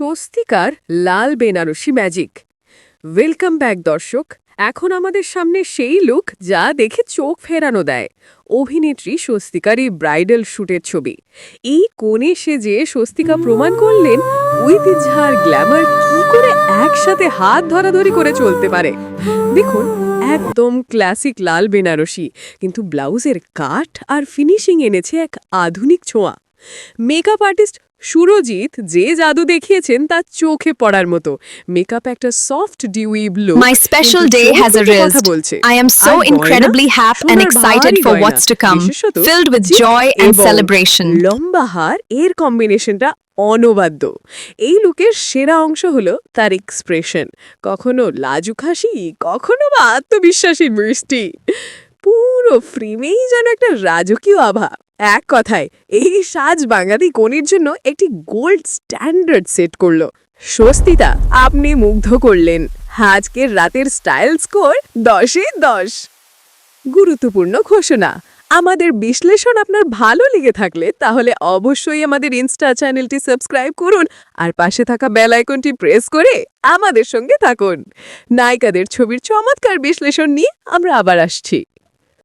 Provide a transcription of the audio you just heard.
স্বস্তিকার লাল Banarasi magic. Welcome back দর্শক। এখন আমাদের সামনে সেই লুক যা দেখে চোখ ফেরানো দেয়। অভিনেত্রী স্বস্তিকারই ব্রাইডাল শ্যুটের ছবি। এই কোণে সেজে স্বস্তিকা প্রমাণ করলেন ঐতিহ্য গ্ল্যামার কি করে একসাথে হাত ধরাধরি করে চলতে পারে। দেখুন, একদম ক্লাসিক লাল বেনারসি, কিন্তু ব্লাউজের কাট আর ফিনিশিং এনেছে এক আধুনিক ছোঁয়া। মেকআপ আর্টিস্ট সুরজিৎ যে জাদু দেখিয়েছেন তা চোখে পড়ার মতো। মেকআপ একটা soft dewy blue My special day has arisen. বলছে। সোনার excited ভারী for গয়না, what's to come, বিশেষত filled with chick joy and এবং celebration. লম্বা হার এর কম্বিনেশনটা অনবাদ্য। এই লুকের সেরা অংশ হলো তার এক্সপ্রেশন কখনো লাজুক হাসি কখনো বা আত্মবিশ্বাসী মিষ্টি। পুরো ফ্রেমেই যেন একটা রাজকীয় আভা এক কথায়, এই সাজ বাঙালি কোণের জন্য একটি গোল্ড স্ট্যান্ডার্ড সেট করল। স্বস্তিতা, আপনি মুগ্ধ করলেন। আজকের রাতের স্টাইল স্কোর দশে দশ। গুরুত্বপূর্ণ ঘোষণা। আমাদের বিশ্লেষণ আপনার ভালো লেগে থাকলে তাহলে অবশ্যই আমাদের ইনস্টা চ্যানেলটি সাবস্ক্রাইব করুন আর পাশে থাকা বেল আইকনটি প্রেস করে আমাদের সঙ্গে থাকুন। নায়িকাদের ছবির চমৎকার বিশ্লেষণ নিয়ে আমরা আবার আসছি।